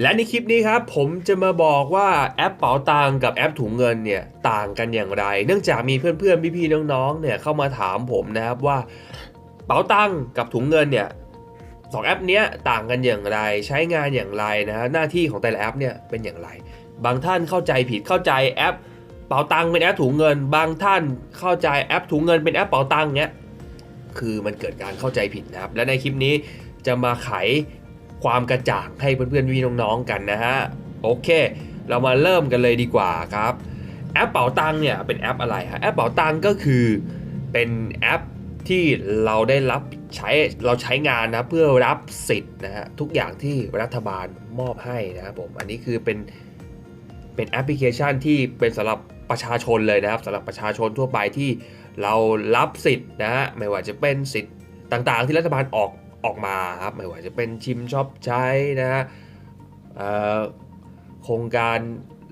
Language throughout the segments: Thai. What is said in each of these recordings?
และในคลิปนี้ครับผมจะมาบอกว่าแอปเป๋าตังกับแอปถุงเงินเนี่ยต่างกันอย่างไร เนื่องจากมีเพื่อนๆพี่ๆน้องๆเนี่ยเข้ามาถามผมนะครับว่าเป๋าตังกับถุงเงินเนี่ยสองแอปนี้ต่างกันอย่างไรใช้งานอย่างไรนะฮะหน้าที่ของแต่ละแอปเนี่ยเป็นอย่างไร บางท่านเข้าใจผิดเข้าใจแอปเป๋าตังเป็นแอปถุงเงิน บางท่านเข้าใจแอปถุงเงินเป็นแอปเป๋าตังเนี้ยคือมันเกิดการเข้าใจผิดนะครับและในคลิปนี้จะมาไข ความกระจ่างให้เพื่อนๆพี่น้องๆกันนะฮะโอเค เรามาเริ่มกันเลยดีกว่าครับแอปเป๋าตังเนี่ยเป็นแอปอะไรฮะแอปเป๋าตังก็คือเป็นแอปที่เราได้รับใช้เราใช้งานนะเพื่อรับสิทธิ์นะฮะทุกอย่างที่รัฐบาลมอบให้นะครับผมอันนี้คือเป็นเป็นแอปพลิเคชันที่เป็นสำหรับประชาชนเลยนะครับสำหรับประชาชนทั่วไปที่เรารับสิทธิ์นะฮะไม่ว่าจะเป็นสิทธิ์ต่างๆ ที่รัฐบาลออก ออกมาครับไม่ว่าจะเป็นชิมช็อปใช้นะฮะโครงการ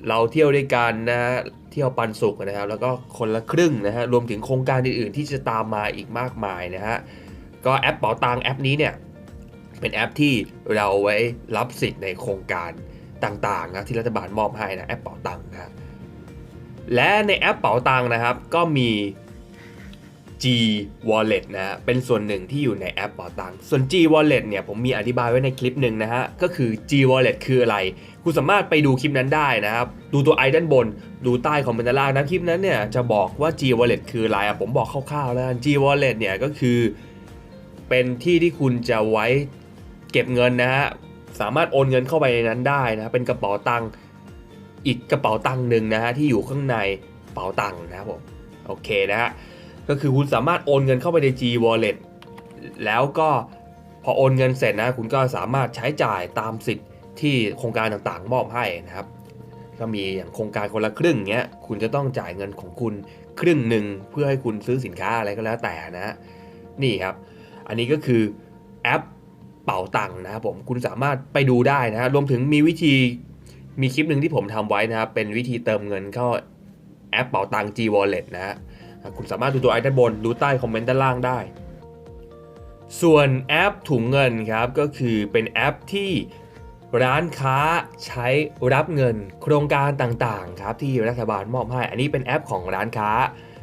เราเที่ยวด้วยกันนะฮะเที่ยวปันสุขนะครับ แล้วก็คนละครึ่งนะฮะรวมถึงโครงการอื่นๆ ที่จะตามมาอีกมากมายนะฮะก็แอปเป๋าตังแอปนี้เนี่ยเป็นแอปที่เราไว้รับสิทธิ์ในโครงการต่างๆนะที่รัฐบาลมอบให้นะแอปเป๋าตังนะฮะและในแอปเป๋าตังนะครับ ก็มี G Wallet นะ เป็นส่วนหนึ่งที่อยู่ในแอปเป๋าตังค์ส่วน G Wallet เนี่ยผมมีอธิบายไว้ในคลิปหนึ่งนะฮะ ก็คือ G Wallet คืออะไร คุณสามารถไปดูคลิปนั้นได้นะครับ ดูตัวไอด้านบน ดูใต้คอมเมนต์ด้านล่างนะคลิปนั้นเนี่ยจะบอกว่า G Wallet คืออะไรอะผมบอกคร่าวๆแล้วกัน G Wallet เนี่ยก็คือ เป็นที่ที่คุณจะไว้เก็บเงินนะฮะ สามารถโอนเงินเข้าไปในนั้นได้นะเป็นกระเป๋าตังค์อีกกระเป๋าตังค์หนึ่งนะฮะที่อยู่ข้างในกระเป๋าตังค์นะครับผม โอเคนะฮะ ก็คือคุณสามารถโอนเงินเข้าไปใน G Wallet แล้วก็พอโอนเงินเสร็จนะ คุณก็สามารถใช้จ่ายตามสิทธิ์ที่โครงการต่างๆ มอบให้นะครับ ก็มีอย่างโครงการคนละครึ่งเงี้ยคุณจะต้องจ่ายเงินของคุณครึ่งหนึ่งเพื่อให้คุณซื้อสินค้าอะไรก็แล้วแต่นะ นี่ครับ อันนี้ก็คือแอปเป๋าตังค์นะครับผมคุณสามารถไปดูได้นะรวมถึงมีวิธีมีคลิปหนึ่งที่ผมทำไว้นะครับเป็นวิธีเติมเงินเข้าแอปเป๋าตังค์ G Wallet นะฮะ คุณสามารถดูตัวไอด้านบน ดูใต้คอมเมนต์ด้านล่างได้ ส่วนแอปถุงเงินครับ ก็คือเป็นแอปที่ร้านค้าใช้รับเงินโครงการต่างๆ ครับที่รัฐบาลมอบให้ อันนี้เป็นแอปของร้านค้า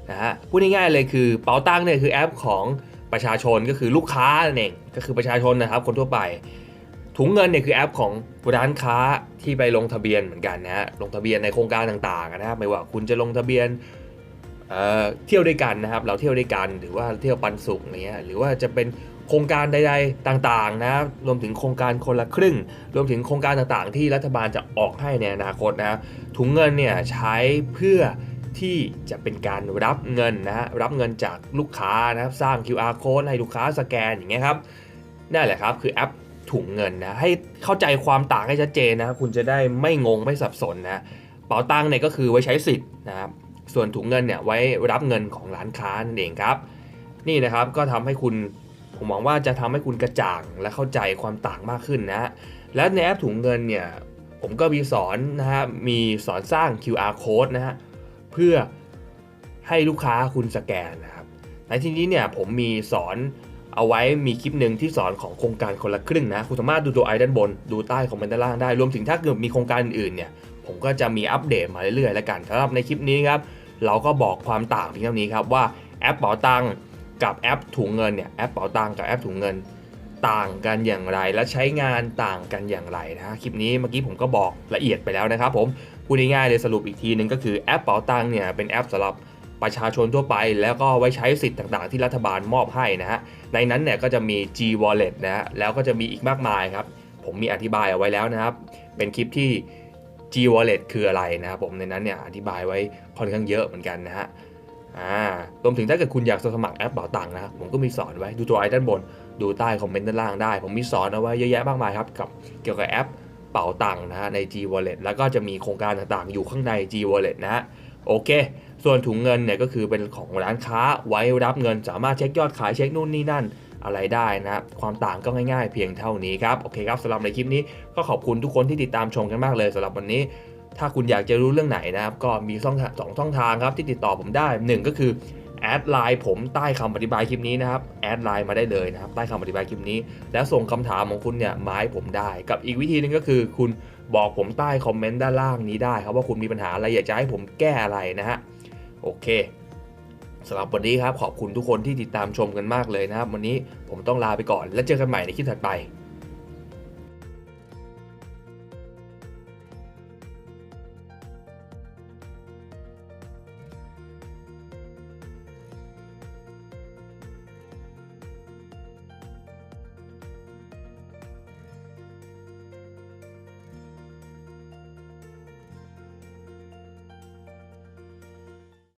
นะฮะพูดง่ายๆเลยคือเป๋าตังเนี่ยคือแอปของประชาชนก็คือลูกค้านั่นเองก็คือประชาชนนะครับคนทั่วไป ถุงเงินเนี่ยคือแอปของร้านค้าที่ไปลงทะเบียนเหมือนกันนะฮะลงทะเบียนในโครงการต่างๆนะครับไม่ว่าคุณจะลงทะเบียน เที่ยวด้วยกันนะครับ เราเที่ยวด้วยกันหรือว่าเที่ยวปันสุขอะไรเงี้ยหรือว่าจะเป็นโครงการใดๆต่างๆนะครับรวมถึงโครงการคนละครึ่ง รวมถึงโครงการต่างๆ ที่รัฐบาลจะออกให้ในอนาคตนะถุงเงินเนี่ยใช้เพื่อที่จะเป็นการรับเงินนะฮะรับเงินจากลูกค้านะครับสร้าง QR code ให้ลูกค้าสแกนอย่างเงี้ยครับนั่นแหละครับคือแอปถุงเงินนะให้เข้าใจความต่างให้ชัดเจนนะคุณจะได้ไม่งงไม่สับสนนะเป๋าตังเนี่ยก็คือไว้ใช้สิทธิ์นะครับ ส่วนถุงเงินเนี่ยไว้รับเงินของร้านค้านั่นเองครับ นี่นะครับก็ทำให้คุณผมหวังว่าจะทำให้คุณกระจ่างและเข้าใจความต่างมากขึ้นนะและในแอปถุงเงินเนี่ยผมก็มีสอนนะฮะมีสอนสร้าง QR code นะฮะเพื่อให้ลูกค้าคุณสแกนนะครับในที่นี้เนี่ยผมมีสอนเอาไว้มีคลิปหนึ่งที่สอนของโครงการคนละครึ่งนะคุณสามารถดูตัวไอด้านบน ดูใต้คอมเมนต์ด้านล่างได้ รวมถึงถ้าเกิดมีโครงการอื่นๆเนี่ยผมก็จะมีอัปเดตมาเรื่อยๆแล้วกันสำหรับในคลิปนี้ครับ เราก็บอกความต่างเพียงเท่านี้ครับว่าแอปเป๋าตังกับแอปถุงเงินเนี่ยแอปเป๋าตังกับแอปถุงเงินต่างกันอย่างไรและใช้งานต่างกันอย่างไรนะคลิปนี้เมื่อกี้ผมก็บอกละเอียดไปแล้วนะครับผมพูดง่ายๆเลยสรุปอีกทีนึงก็คือแอปเป๋าตังเนี่ยเป็นแอปสำหรับประชาชนทั่วไป แล้วก็ไว้ใช้สิทธิ์ต่างๆ ที่รัฐบาลมอบให้นะฮะในนั้นเนี่ยก็จะมี G Wallet นะฮะแล้วก็จะมีอีกมากมายครับผมมีอธิบายเอาไว้แล้วนะครับ เป็นคลิปที่ G Wallet คืออะไรนะครับผมในนั้นเนี่ยอธิบายไว้ค่อนข้างเยอะเหมือนกันนะฮะอ่ารวมถึงถ้าเกิดคุณอยากสมัครแอปเป๋าตังค์นะครับผมก็มีสอนไว้ดูตัวไอด้านบน ดูใต้คอมเมนต์ด้านล่างได้ ผมมีสอนเอาไว้เยอะแยะมากมายครับกับเกี่ยวกับแอปเป๋าตังค์นะฮะใน G Wallet แล้วก็จะมีโครงการต่างๆ อยู่ข้างใน G Wallet นะฮะโอเค ส่วนถุงเงินเนี่ยก็คือเป็นของร้านค้าไว้รับเงินสามารถเช็คยอดขายเช็คนู่นนี่นั่น อะไรได้นะความต่างก็ง่ายๆ เพียงเท่านี้ครับโอเคครับสำหรับในคลิปนี้ก็ขอบคุณทุกคนที่ติดตามชมกันมากเลยสำหรับวันนี้ ถ้าคุณอยากจะรู้เรื่องไหนนะครับก็มีช่องสองช่องทางครับที่ติดต่อผมได้หนึ่งก็คือแอดไลน์ผมใต้คำอธิบายคลิปนี้นะครับแอดไลน์มาได้เลยนะครับใต้คำอธิบายคลิปนี้ แล้วส่งคำถามของคุณเนี่ยมาให้ผมได้ กับอีกวิธีหนึงก็คือ คุณบอกผมใต้คอมเมนต์ด้านล่างนี้ได้ครับว่าคุณมีปัญหาอะไรอยากจะให้ผมแก้อะไรนะฮะโอเค สำหรับวันนี้ครับขอบคุณทุกคนที่ติดตามชมกันมากเลยนะครับ วันนี้ผมต้องลาไปก่อน แล้วเจอกันใหม่ในคลิปถัดไป